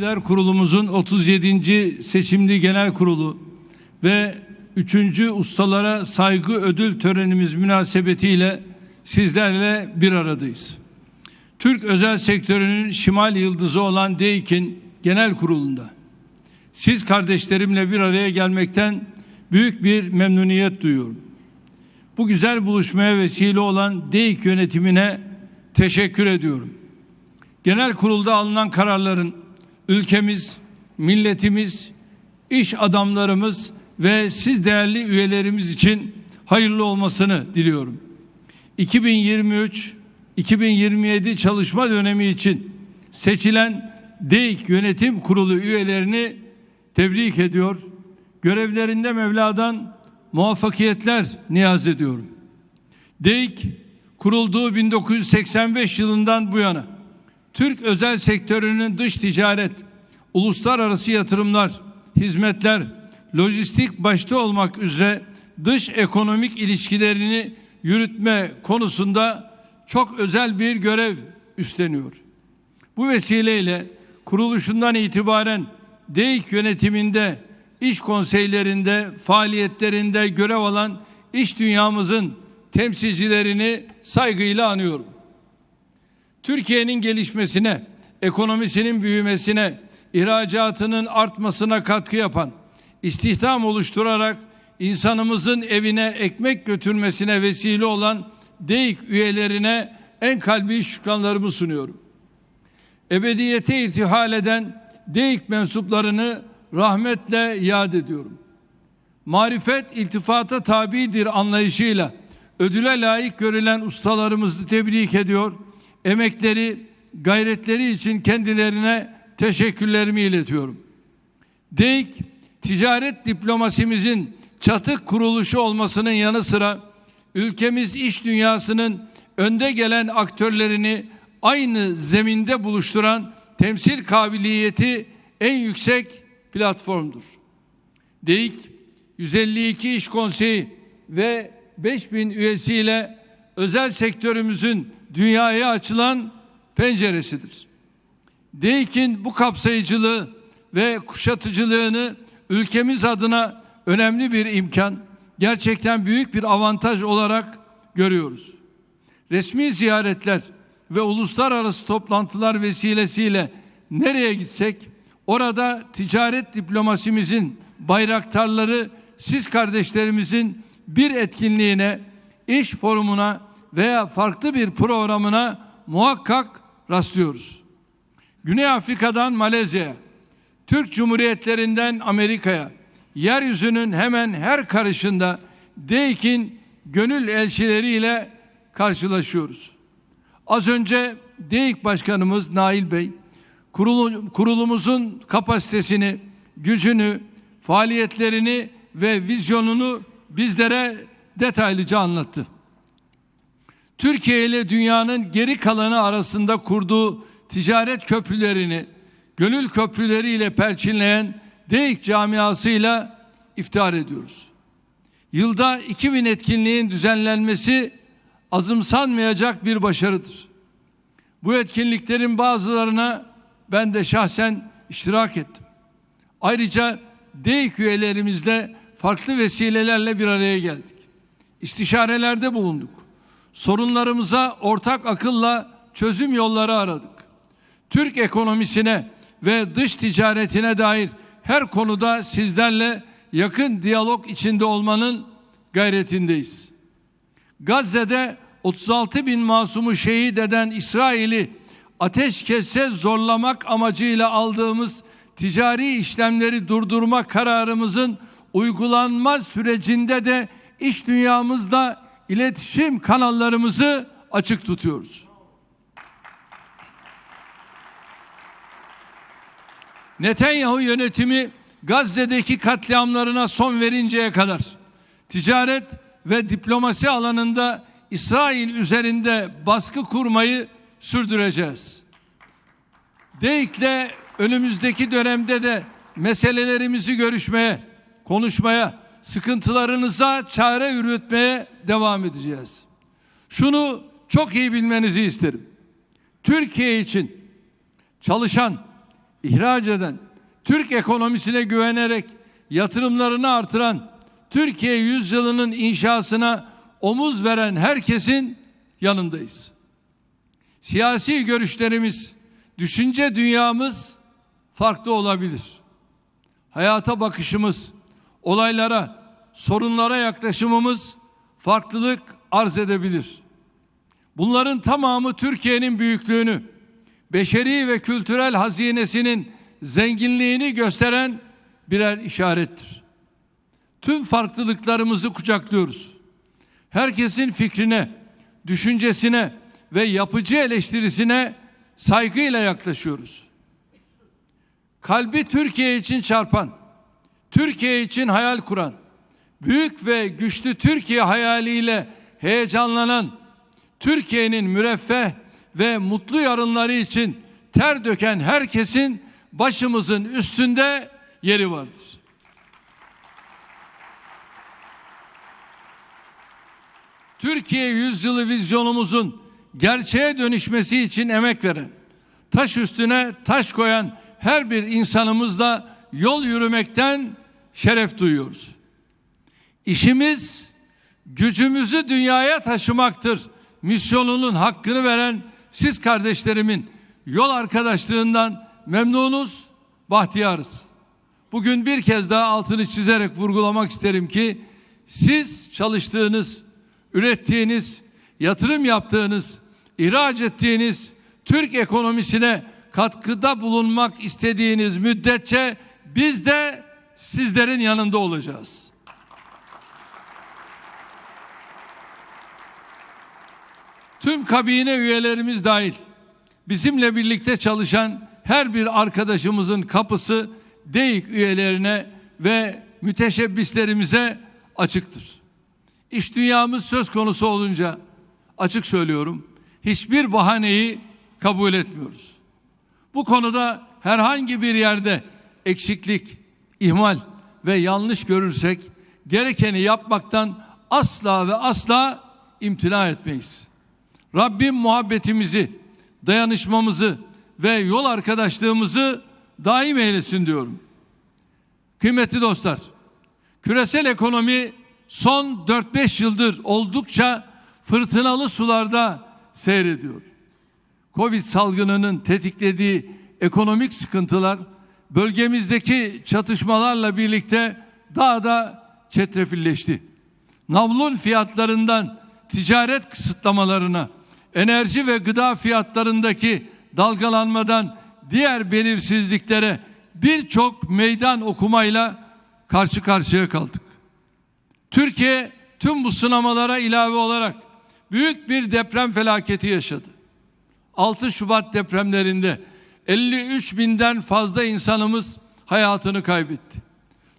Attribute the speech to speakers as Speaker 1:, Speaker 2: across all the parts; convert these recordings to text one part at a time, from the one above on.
Speaker 1: Genel Kurulumuzun 37. seçimli genel kurulu ve 3. ustalara saygı ödül törenimiz münasebetiyle sizlerle bir aradayız. Türk özel sektörünün şimal yıldızı olan DEİK'in genel kurulunda siz kardeşlerimle bir araya gelmekten büyük bir memnuniyet duyuyorum. Bu güzel buluşmaya vesile olan DEİK yönetimine teşekkür ediyorum. Genel kurulda alınan kararların ülkemiz, milletimiz, iş adamlarımız ve siz değerli üyelerimiz için hayırlı olmasını diliyorum. 2023-2027 çalışma dönemi için seçilen DEİK Yönetim Kurulu üyelerini tebrik ediyor. Görevlerinde Mevla'dan muvaffakiyetler niyaz ediyorum. DEİK kurulduğu 1985 yılından bu yana Türk özel sektörünün dış ticaret, uluslararası yatırımlar, hizmetler, lojistik başta olmak üzere dış ekonomik ilişkilerini yürütme konusunda çok özel bir görev üstleniyor. Bu vesileyle kuruluşundan itibaren DEİK yönetiminde, iş konseylerinde, faaliyetlerinde görev alan iş dünyamızın temsilcilerini saygıyla anıyorum. Türkiye'nin gelişmesine, ekonomisinin büyümesine, ihracatının artmasına katkı yapan, istihdam oluşturarak insanımızın evine ekmek götürmesine vesile olan DEİK üyelerine en kalbi şükranlarımı sunuyorum. Ebediyete irtihal eden DEİK mensuplarını rahmetle yad ediyorum. Marifet iltifata tabidir anlayışıyla ödüle layık görülen ustalarımızı tebrik ediyor. Emekleri, gayretleri için kendilerine teşekkürlerimi iletiyorum. DEİK, ticaret diplomasimizin çatık kuruluşu olmasının yanı sıra ülkemiz iş dünyasının önde gelen aktörlerini aynı zeminde buluşturan temsil kabiliyeti en yüksek platformdur. DEİK 152 iş konseyi ve 5000 üyesiyle özel sektörümüzün dünyaya açılan penceresidir. DEİK'in bu kapsayıcılığı ve kuşatıcılığını ülkemiz adına önemli bir imkan, gerçekten büyük bir avantaj olarak görüyoruz. Resmi ziyaretler ve uluslararası toplantılar vesilesiyle nereye gitsek orada ticaret diplomasimizin bayraktarları siz kardeşlerimizin bir etkinliğine, iş forumuna veya farklı bir programına muhakkak rastlıyoruz. Güney Afrika'dan Malezya'ya, Türk Cumhuriyetlerinden Amerika'ya, yeryüzünün hemen her karışında DEİK'in gönül elçileriyle karşılaşıyoruz. Az önce DEİK Başkanımız Nail Bey, kurulumuzun kapasitesini, gücünü, faaliyetlerini ve vizyonunu bizlere detaylıca anlattı. Türkiye ile dünyanın geri kalanı arasında kurduğu ticaret köprülerini gönül köprüleriyle perçinleyen DEİK camiasıyla iftihar ediyoruz. Yılda 2000 etkinliğin düzenlenmesi azımsanmayacak bir başarıdır. Bu etkinliklerin bazılarına ben de şahsen iştirak ettim. Ayrıca DEİK üyelerimizle farklı vesilelerle bir araya geldik. İstişarelerde bulunduk. Sorunlarımıza ortak akılla çözüm yolları aradık. Türk ekonomisine ve dış ticaretine dair her konuda sizlerle yakın diyalog içinde olmanın gayretindeyiz. Gazze'de 36 bin masumu şehit eden İsrail'i ateşkese zorlamak amacıyla aldığımız ticari işlemleri durdurma kararımızın uygulanma sürecinde de iş dünyamızla iletişim kanallarımızı açık tutuyoruz. Netanyahu yönetimi Gazze'deki katliamlarına son verinceye kadar ticaret ve diplomasi alanında İsrail üzerinde baskı kurmayı sürdüreceğiz. DEİK'le önümüzdeki dönemde de meselelerimizi görüşmeye, konuşmaya, sıkıntılarınıza çare üretmeye devam edeceğiz. Şunu çok iyi bilmenizi isterim. Türkiye için çalışan, ihraç eden, Türk ekonomisine güvenerek yatırımlarını artıran, Türkiye yüzyılının inşasına omuz veren herkesin yanındayız. Siyasi görüşlerimiz, düşünce dünyamız farklı olabilir. Hayata bakışımız, olaylara, sorunlara yaklaşımımız farklılık arz edebilir. Bunların tamamı Türkiye'nin büyüklüğünü, beşeri ve kültürel hazinesinin zenginliğini gösteren birer işarettir. Tüm farklılıklarımızı kucaklıyoruz. Herkesin fikrine, düşüncesine ve yapıcı eleştirisine saygıyla yaklaşıyoruz. Kalbi Türkiye için çarpan, Türkiye için hayal kuran, büyük ve güçlü Türkiye hayaliyle heyecanlanan, Türkiye'nin müreffeh ve mutlu yarınları için ter döken herkesin başımızın üstünde yeri vardır. Türkiye yüzyılı vizyonumuzun gerçeğe dönüşmesi için emek veren, taş üstüne taş koyan her bir insanımızla yol yürümekten şeref duyuyoruz. İşimiz gücümüzü dünyaya taşımaktır. Misyonunun hakkını veren siz kardeşlerimin yol arkadaşlığından memnunuz, bahtiyarız. Bugün bir kez daha altını çizerek vurgulamak isterim ki siz çalıştığınız, ürettiğiniz, yatırım yaptığınız, ihraç ettiğiniz Türk ekonomisine katkıda bulunmak istediğiniz müddetçe biz de sizlerin yanında olacağız. Tüm kabine üyelerimiz dahil bizimle birlikte çalışan her bir arkadaşımızın kapısı DEİK üyelerine ve müteşebbislerimize açıktır. İş dünyamız söz konusu olunca açık söylüyorum hiçbir bahaneyi kabul etmiyoruz. Bu konuda herhangi bir yerde eksiklik, ihmal ve yanlış görürsek gerekeni yapmaktan asla ve asla imtina etmeyiz. Rabbim muhabbetimizi, dayanışmamızı ve yol arkadaşlığımızı daim eylesin diyorum. Kıymetli dostlar, küresel ekonomi son 4-5 yıldır oldukça fırtınalı sularda seyrediyor. Covid salgınının tetiklediği ekonomik sıkıntılar bölgemizdeki çatışmalarla birlikte daha da çetrefilleşti. Navlun fiyatlarından ticaret kısıtlamalarına, enerji ve gıda fiyatlarındaki dalgalanmadan diğer belirsizliklere birçok meydan okumayla karşı karşıya kaldık. Türkiye tüm bu sınamalara ilave olarak büyük bir deprem felaketi yaşadı. 6 Şubat depremlerinde 53 binden fazla insanımız hayatını kaybetti.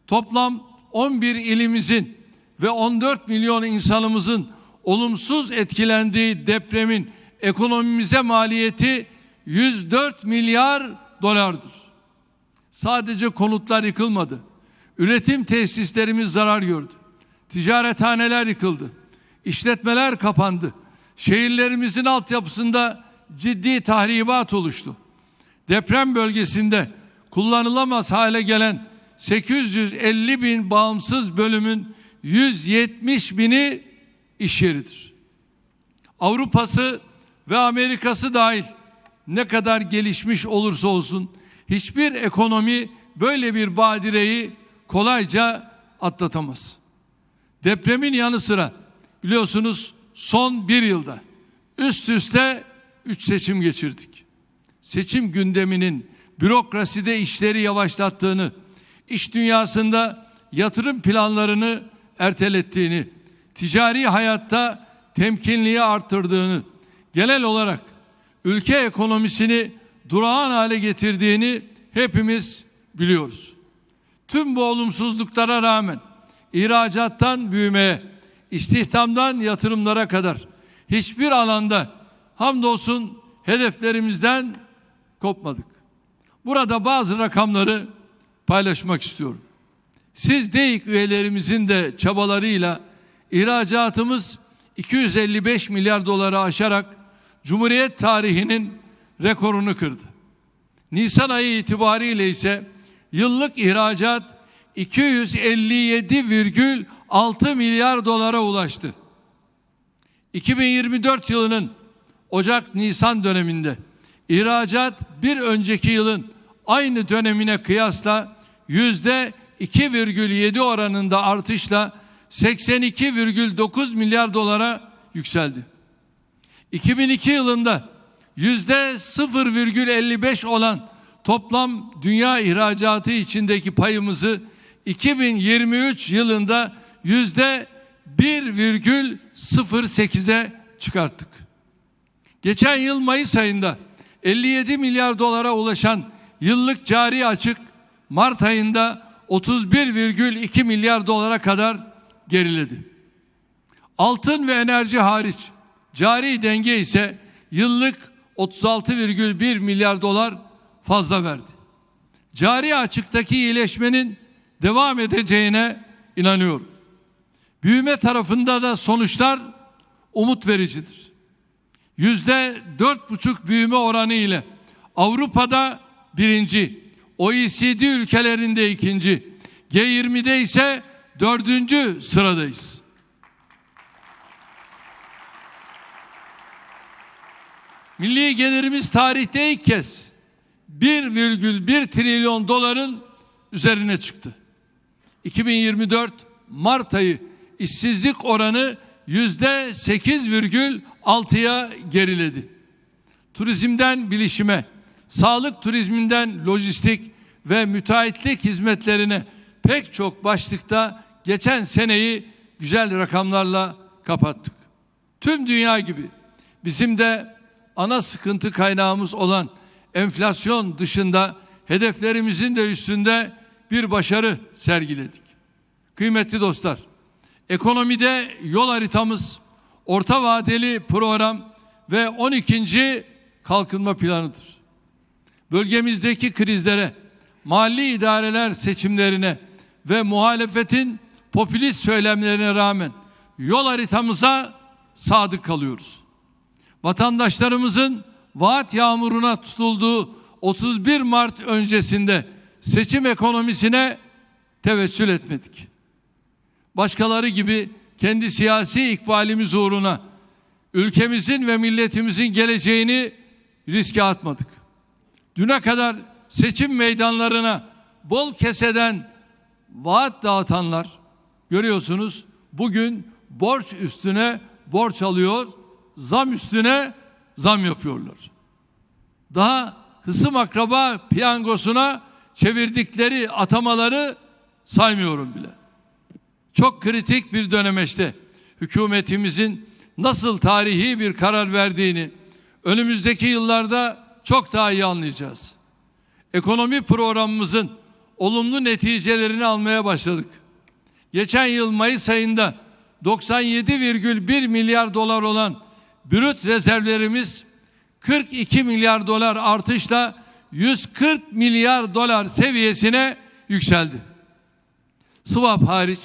Speaker 1: Toplam 11 ilimizin ve 14 milyon insanımızın olumsuz etkilendiği depremin ekonomimize maliyeti 104 milyar dolardır. Sadece konutlar yıkılmadı. Üretim tesislerimiz zarar gördü. Ticarethaneler yıkıldı. İşletmeler kapandı. Şehirlerimizin altyapısında ciddi tahribat oluştu. Deprem bölgesinde kullanılamaz hale gelen 850 bin bağımsız bölümün 170 bini iş yeridir. Avrupa'sı ve Amerika'sı dahil ne kadar gelişmiş olursa olsun hiçbir ekonomi böyle bir badireyi kolayca atlatamaz. Depremin yanı sıra biliyorsunuz son bir yılda üst üste üç seçim geçirdik. Seçim gündeminin bürokraside işleri yavaşlattığını, iş dünyasında yatırım planlarını ertelettiğini, ticari hayatta temkinliği arttırdığını, genel olarak ülke ekonomisini durağan hale getirdiğini hepimiz biliyoruz. Tüm bu olumsuzluklara rağmen ihracattan büyümeye, istihdamdan yatırımlara kadar hiçbir alanda hamdolsun hedeflerimizden kopmadık. Burada bazı rakamları paylaşmak istiyorum. Siz DEİK üyelerimizin de çabalarıyla ihracatımız 255 milyar doları aşarak Cumhuriyet tarihinin rekorunu kırdı. Nisan ayı itibariyle ise yıllık ihracat 257,6 milyar dolara ulaştı. 2024 yılının Ocak-Nisan döneminde ihracat bir önceki yılın aynı dönemine kıyasla yüzde 2,7 oranında artışla 82,9 milyar dolara yükseldi. 2002 yılında yüzde 0,55 olan toplam dünya ihracatı içindeki payımızı 2023 yılında yüzde 1,08'e çıkarttık. Geçen yıl Mayıs ayında 57 milyar dolara ulaşan yıllık cari açık Mart ayında 31,2 milyar dolara kadar geriledi. Altın ve enerji hariç cari denge ise yıllık 36,1 milyar dolar fazla verdi. Cari açıktaki iyileşmenin devam edeceğine inanıyorum. Büyüme tarafında da sonuçlar umut vericidir. Yüzde dört buçuk büyüme oranı ile Avrupa'da birinci, OECD ülkelerinde ikinci, G20'de ise dördüncü sıradayız. Milli gelirimiz tarihte ilk kez 1,1 trilyon doların üzerine çıktı. 2024 Mart ayı işsizlik oranı yüzde 8,6'ya geriledi. Turizmden bilişime, sağlık turizminden lojistik ve müteahhitlik hizmetlerine pek çok başlıkta geçen seneyi güzel rakamlarla kapattık. Tüm dünya gibi bizim de ana sıkıntı kaynağımız olan enflasyon dışında hedeflerimizin de üstünde bir başarı sergiledik. Kıymetli dostlar, ekonomide yol haritamız, orta vadeli program ve 12. kalkınma planıdır. Bölgemizdeki krizlere, mali idareler seçimlerine ve muhalefetin popülist söylemlerine rağmen yol haritamıza sadık kalıyoruz. Vatandaşlarımızın vaat yağmuruna tutulduğu 31 Mart öncesinde seçim ekonomisine tevessül etmedik. Başkaları gibi kendi siyasi ikbalimiz uğruna ülkemizin ve milletimizin geleceğini riske atmadık. Düne kadar seçim meydanlarına bol keseden vaat dağıtanlar görüyorsunuz bugün borç üstüne borç alıyor, zam üstüne zam yapıyorlar. Daha hısım akraba piyangosuna çevirdikleri atamaları saymıyorum bile. Çok kritik bir dönemeçte hükümetimizin nasıl tarihi bir karar verdiğini önümüzdeki yıllarda çok daha iyi anlayacağız. Ekonomi programımızın olumlu neticelerini almaya başladık. Geçen yıl Mayıs ayında 97,1 milyar dolar olan brüt rezervlerimiz 42 milyar dolar artışla 140 milyar dolar seviyesine yükseldi. Swap hariç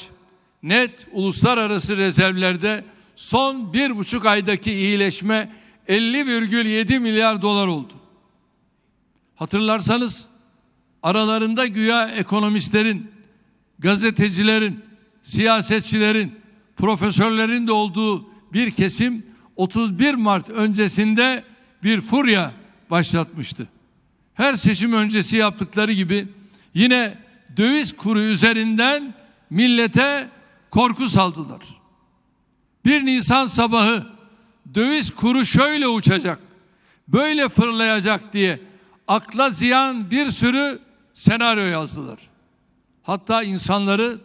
Speaker 1: net uluslararası rezervlerde son bir buçuk aydaki iyileşme 50,7 milyar dolar oldu. Hatırlarsanız aralarında güya ekonomistlerin, gazetecilerin, siyasetçilerin, profesörlerin de olduğu bir kesim 31 Mart öncesinde bir furya başlatmıştı. Her seçim öncesi yaptıkları gibi yine döviz kuru üzerinden millete korku saldılar. 1 Nisan sabahı döviz kuru şöyle uçacak, böyle fırlayacak diye akla ziyan bir sürü senaryo yazdılar. Hatta insanları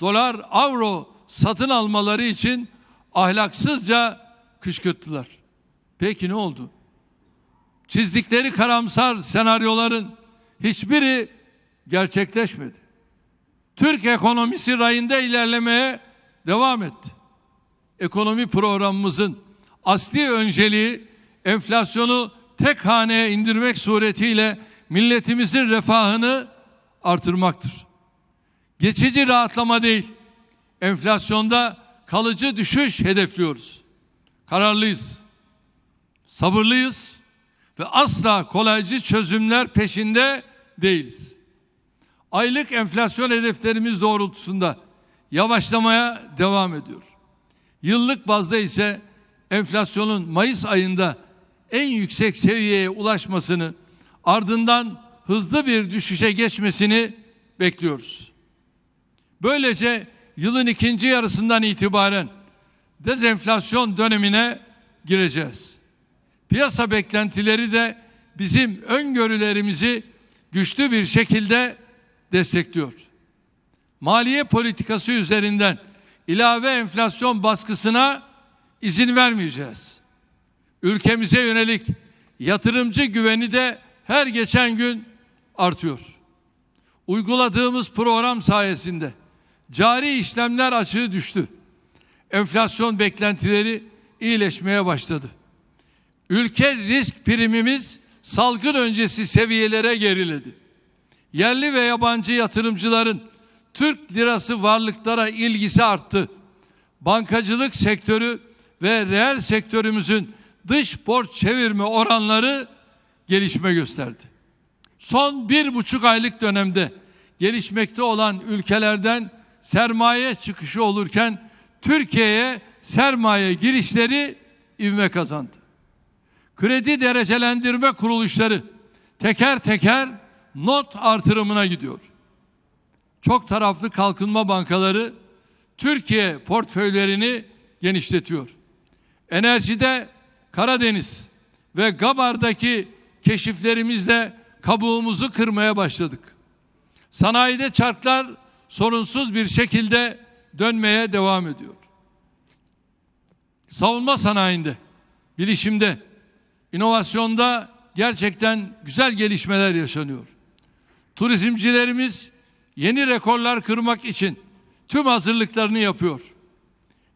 Speaker 1: dolar, avro satın almaları için ahlaksızca kışkırttılar. Peki ne oldu? Çizdikleri karamsar senaryoların hiçbiri gerçekleşmedi. Türk ekonomisi rayında ilerlemeye devam etti. Ekonomi programımızın asli önceliği enflasyonu tek haneye indirmek suretiyle milletimizin refahını artırmaktır. Geçici rahatlama değil, enflasyonda kalıcı düşüş hedefliyoruz. Kararlıyız, sabırlıyız ve asla kolaycı çözümler peşinde değiliz. Aylık enflasyon hedeflerimiz doğrultusunda yavaşlamaya devam ediyor. Yıllık bazda ise enflasyonun Mayıs ayında en yüksek seviyeye ulaşmasını ardından hızlı bir düşüşe geçmesini bekliyoruz. Böylece yılın ikinci yarısından itibaren dezenflasyon dönemine gireceğiz. Piyasa beklentileri de bizim öngörülerimizi güçlü bir şekilde destekliyor. Maliye politikası üzerinden ilave enflasyon baskısına izin vermeyeceğiz. Ülkemize yönelik yatırımcı güveni de her geçen gün artıyor. Uyguladığımız program sayesinde cari işlemler açığı düştü. Enflasyon beklentileri iyileşmeye başladı. Ülke risk primimiz salgın öncesi seviyelere geriledi. Yerli ve yabancı yatırımcıların Türk lirası varlıklara ilgisi arttı. Bankacılık sektörü ve reel sektörümüzün dış borç çevirme oranları gelişme gösterdi. Son bir buçuk aylık dönemde gelişmekte olan ülkelerden sermaye çıkışı olurken Türkiye'ye sermaye girişleri ivme kazandı. Kredi derecelendirme kuruluşları teker teker not artırımına gidiyor. Çok taraflı kalkınma bankaları Türkiye portföylerini genişletiyor. Enerjide Karadeniz ve Gabar'daki keşiflerimizle kabuğumuzu kırmaya başladık. Sanayide çarklar sorunsuz bir şekilde dönmeye devam ediyor. Savunma sanayinde, bilişimde, inovasyonda gerçekten güzel gelişmeler yaşanıyor. Turizmcilerimiz yeni rekorlar kırmak için tüm hazırlıklarını yapıyor.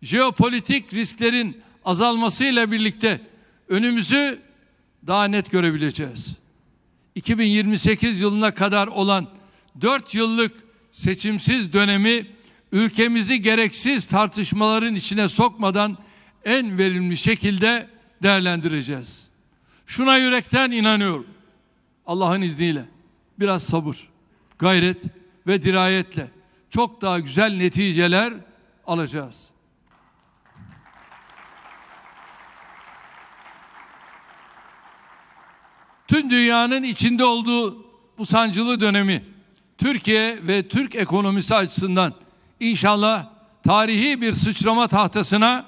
Speaker 1: Jeopolitik risklerin azalmasıyla birlikte önümüzü daha net görebileceğiz. 2028 yılına kadar olan 4 yıllık seçimsiz dönemi ülkemizi gereksiz tartışmaların içine sokmadan en verimli şekilde değerlendireceğiz. Şuna yürekten inanıyorum. Allah'ın izniyle biraz sabır, gayret ve dirayetle çok daha güzel neticeler alacağız. Tüm dünyanın içinde olduğu bu sancılı dönemi Türkiye ve Türk ekonomisi açısından inşallah tarihi bir sıçrama tahtasına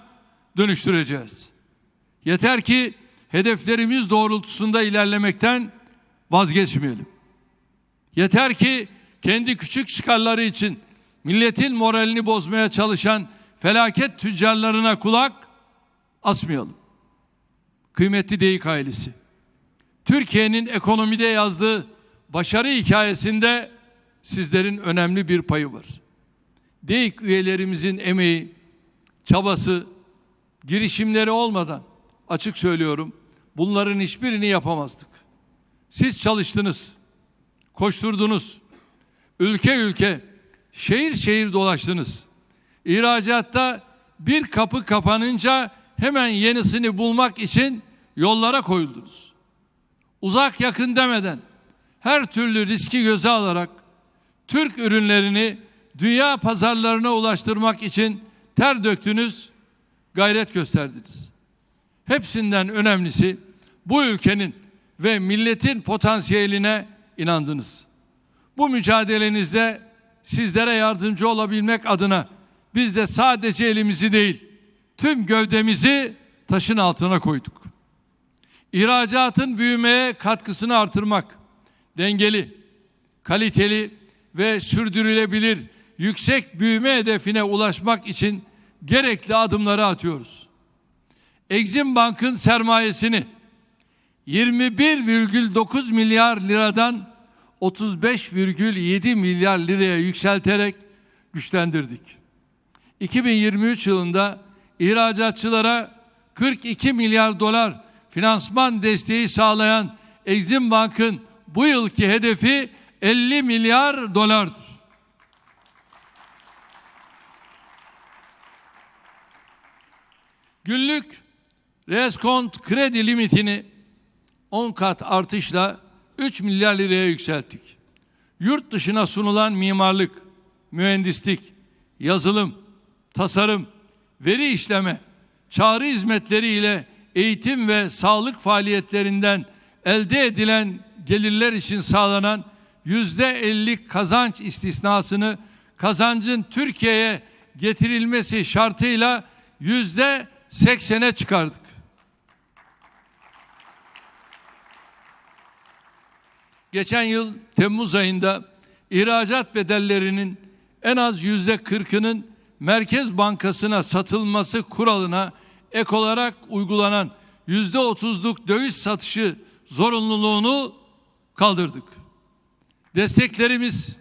Speaker 1: dönüştüreceğiz. Yeter ki hedeflerimiz doğrultusunda ilerlemekten vazgeçmeyelim. Yeter ki kendi küçük çıkarları için milletin moralini bozmaya çalışan felaket tüccarlarına kulak asmayalım. Kıymetli Deyik ailesi. Türkiye'nin ekonomide yazdığı başarı hikayesinde sizlerin önemli bir payı var. Deyik üyelerimizin emeği, çabası, girişimleri olmadan açık söylüyorum bunların hiçbirini yapamazdık. Siz çalıştınız, koşturdunuz, ülke ülke, şehir şehir dolaştınız. İhracatta bir kapı kapanınca hemen yenisini bulmak için yollara koyuldunuz. Uzak yakın demeden her türlü riski göze alarak Türk ürünlerini dünya pazarlarına ulaştırmak için ter döktünüz, gayret gösterdiniz. Hepsinden önemlisi bu ülkenin ve milletin potansiyeline inandınız. Bu mücadelenizde sizlere yardımcı olabilmek adına biz de sadece elimizi değil, tüm gövdemizi taşın altına koyduk. İhracatın büyümeye katkısını artırmak, dengeli, kaliteli ve sürdürülebilir yüksek büyüme hedefine ulaşmak için gerekli adımları atıyoruz. Exim Bank'ın sermayesini 21,9 milyar liradan 35,7 milyar liraya yükselterek güçlendirdik. 2023 yılında ihracatçılara 42 milyar dolar finansman desteği sağlayan Exim Bank'ın bu yılki hedefi 50 milyar dolardır. Günlük reskont kredi limitini 10 kat artışla 3 milyar liraya yükselttik. Yurt dışına sunulan mimarlık, mühendislik, yazılım, tasarım, veri işleme, çağrı hizmetleri ile eğitim ve sağlık faaliyetlerinden elde edilen gelirler için sağlanan yüzde elli kazanç istisnasını kazancın Türkiye'ye getirilmesi şartıyla yüzde seksene çıkardık. Geçen yıl Temmuz ayında ihracat bedellerinin en az yüzde kırkının Merkez Bankası'na satılması kuralına ek olarak uygulanan yüzde otuzluk döviz satışı zorunluluğunu kaldırdık. Desteklerimiz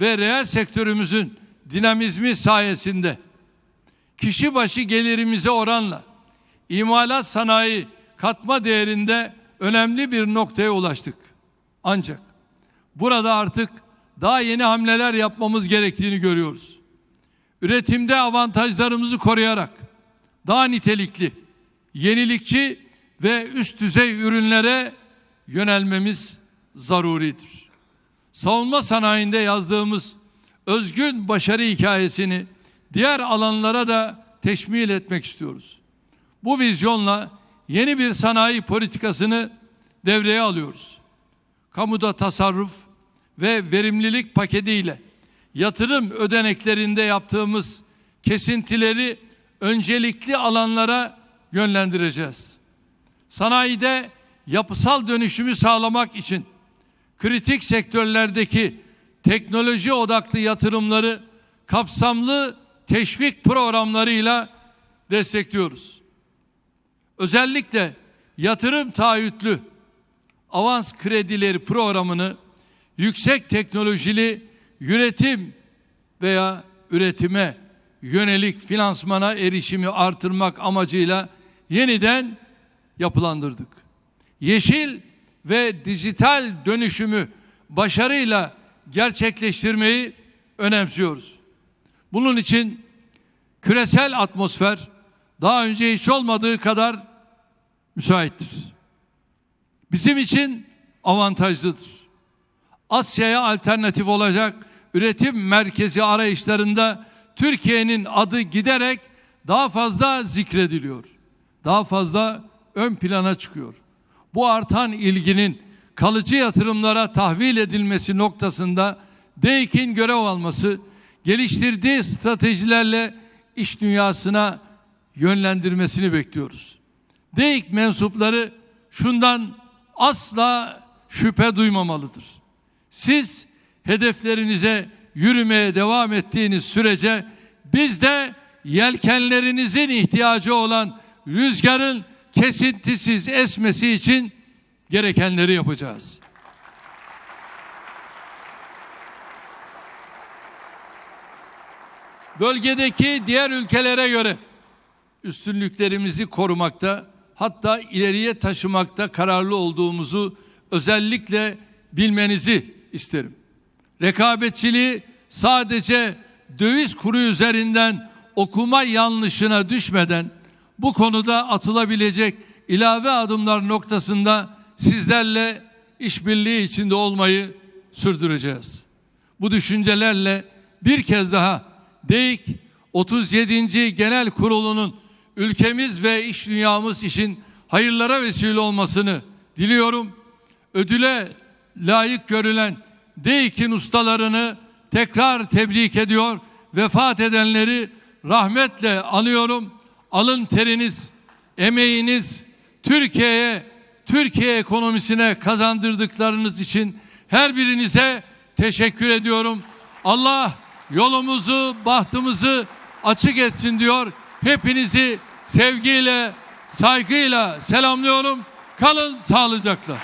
Speaker 1: ve reel sektörümüzün dinamizmi sayesinde kişi başı gelirimize oranla imalat sanayi katma değerinde önemli bir noktaya ulaştık. Ancak burada artık daha yeni hamleler yapmamız gerektiğini görüyoruz. Üretimde avantajlarımızı koruyarak daha nitelikli, yenilikçi ve üst düzey ürünlere yönelmemiz zaruridir. Savunma sanayinde yazdığımız özgün başarı hikayesini diğer alanlara da teşmil etmek istiyoruz. Bu vizyonla yeni bir sanayi politikasını devreye alıyoruz. Kamuda tasarruf ve verimlilik paketiyle yatırım ödeneklerinde yaptığımız kesintileri öncelikli alanlara yönlendireceğiz. Sanayide yapısal dönüşümü sağlamak için kritik sektörlerdeki teknoloji odaklı yatırımları kapsamlı teşvik programlarıyla destekliyoruz. Özellikle yatırım taahhütlü avans kredileri programını yüksek teknolojili üretim veya üretime yönelik finansmana erişimi artırmak amacıyla yeniden yapılandırdık. Yeşil ve dijital dönüşümü başarıyla gerçekleştirmeyi önemsiyoruz. Bunun için küresel atmosfer daha önce hiç olmadığı kadar müsaittir. Bizim için avantajlıdır. Asya'ya alternatif olacak üretim merkezi arayışlarında Türkiye'nin adı giderek daha fazla zikrediliyor. Daha fazla ön plana çıkıyor. Bu artan ilginin kalıcı yatırımlara tahvil edilmesi noktasında DEİK'in görev alması, geliştirdiği stratejilerle iş dünyasına yönlendirmesini bekliyoruz. DEİK mensupları şundan asla şüphe duymamalıdır. Siz hedeflerinize yürümeye devam ettiğiniz sürece biz de yelkenlerinizin ihtiyacı olan rüzgarın kesintisiz esmesi için gerekenleri yapacağız. Bölgedeki diğer ülkelere göre üstünlüklerimizi korumakta hatta ileriye taşımakta kararlı olduğumuzu özellikle bilmenizi isterim. Rekabetçiliği sadece döviz kuru üzerinden okuma yanlışına düşmeden bu konuda atılabilecek ilave adımlar noktasında sizlerle işbirliği içinde olmayı sürdüreceğiz. Bu düşüncelerle bir kez daha DEİK 37. Genel Kurulu'nun ülkemiz ve iş dünyamız için hayırlara vesile olmasını diliyorum. Ödüle layık görülen DEİK'in ustalarını tekrar tebrik ediyor. Vefat edenleri rahmetle anıyorum. Alın teriniz, emeğiniz Türkiye'ye, Türkiye ekonomisine kazandırdıklarınız için her birinize teşekkür ediyorum. Allah yolumuzu, bahtımızı açık etsin diyor. Hepinizi sevgiyle, saygıyla selamlıyorum. Kalın sağlıcakla.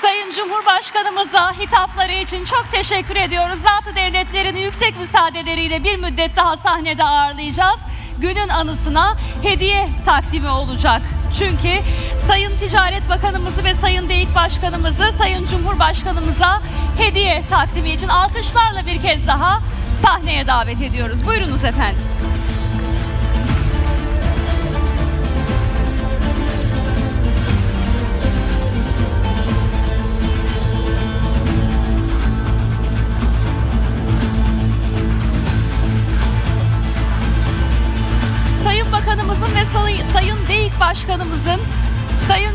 Speaker 2: Sayın Cumhurbaşkanımıza hitapları için çok teşekkür ediyoruz. Zatı devletlerini yüksek müsaadeleriyle bir müddet daha sahnede ağırlayacağız. Günün anısına hediye takdimi olacak. Çünkü Sayın Ticaret Bakanımızı ve Sayın DEİK Başkanımızı Sayın Cumhurbaşkanımıza hediye takdimi için alkışlarla bir kez daha sahneye davet ediyoruz. Buyurunuz efendim.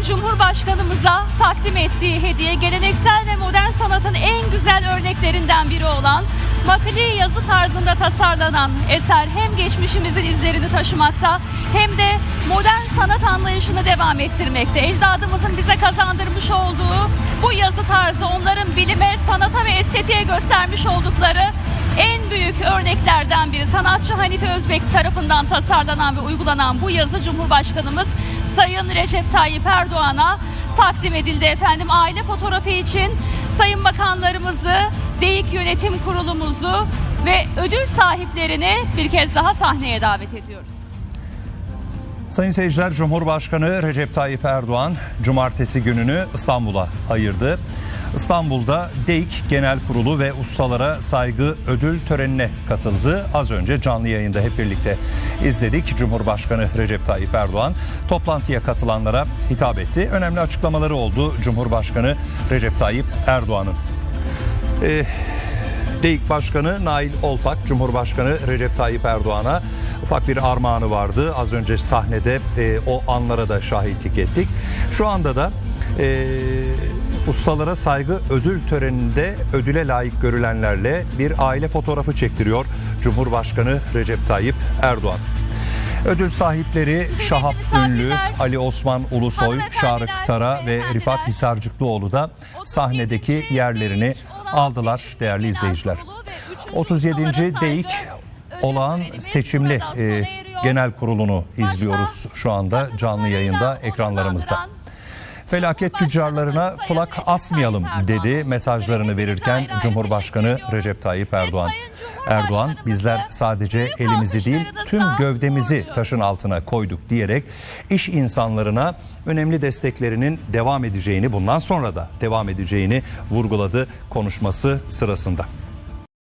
Speaker 2: Cumhurbaşkanımıza takdim ettiği hediye geleneksel ve modern sanatın en güzel örneklerinden biri olan makali yazı tarzında tasarlanan eser hem geçmişimizin izlerini taşımakta hem de modern sanat anlayışını devam ettirmekte. Ecdadımızın bize kazandırmış olduğu bu yazı tarzı onların bilime, sanata ve estetiğe göstermiş oldukları en büyük örneklerden biri sanatçı Hanife Özbek tarafından tasarlanan ve uygulanan bu yazı Cumhurbaşkanımız Sayın Recep Tayyip Erdoğan'a takdim edildi efendim. Aile fotoğrafı için sayın bakanlarımızı, DEİK Yönetim Kurulumuzu ve ödül sahiplerini bir kez daha sahneye davet ediyoruz.
Speaker 3: Sayın seyirciler Cumhurbaşkanı Recep Tayyip Erdoğan cumartesi gününü İstanbul'a ayırdı. İstanbul'da DEİK Genel Kurulu ve ustalara saygı ödül törenine katıldı. Az önce canlı yayında hep birlikte izledik. Cumhurbaşkanı Recep Tayyip Erdoğan toplantıya katılanlara hitap etti. Önemli açıklamaları oldu Cumhurbaşkanı Recep Tayyip Erdoğan'ın. Ee, DEİK Başkanı Nail Olpak, Cumhurbaşkanı Recep Tayyip Erdoğan'a ufak bir armağanı vardı. Az önce sahnede e, o anlara da şahitlik ettik. Şu anda da e, ustalara saygı ödül töreninde ödüle layık görülenlerle bir aile fotoğrafı çektiriyor Cumhurbaşkanı Recep Tayyip Erdoğan. Ödül sahipleri Şahap Ünlü, Ali Osman Ulusoy, Şarık Tara ve Rifat Hisarcıklıoğlu da sahnedeki yerlerini aldılar değerli izleyiciler. 37. DEİK olağan seçimli e, genel kurulunu izliyoruz şu anda canlı yayında ekranlarımızda. Felaket tüccarlarına kulak asmayalım dedi mesajlarını verirken Cumhurbaşkanı Recep Tayyip Erdoğan. Erdoğan bizler sadece elimizi değil tüm gövdemizi taşın altına koyduk diyerek iş insanlarına önemli desteklerinin devam edeceğini bundan sonra da devam edeceğini vurguladı konuşması sırasında.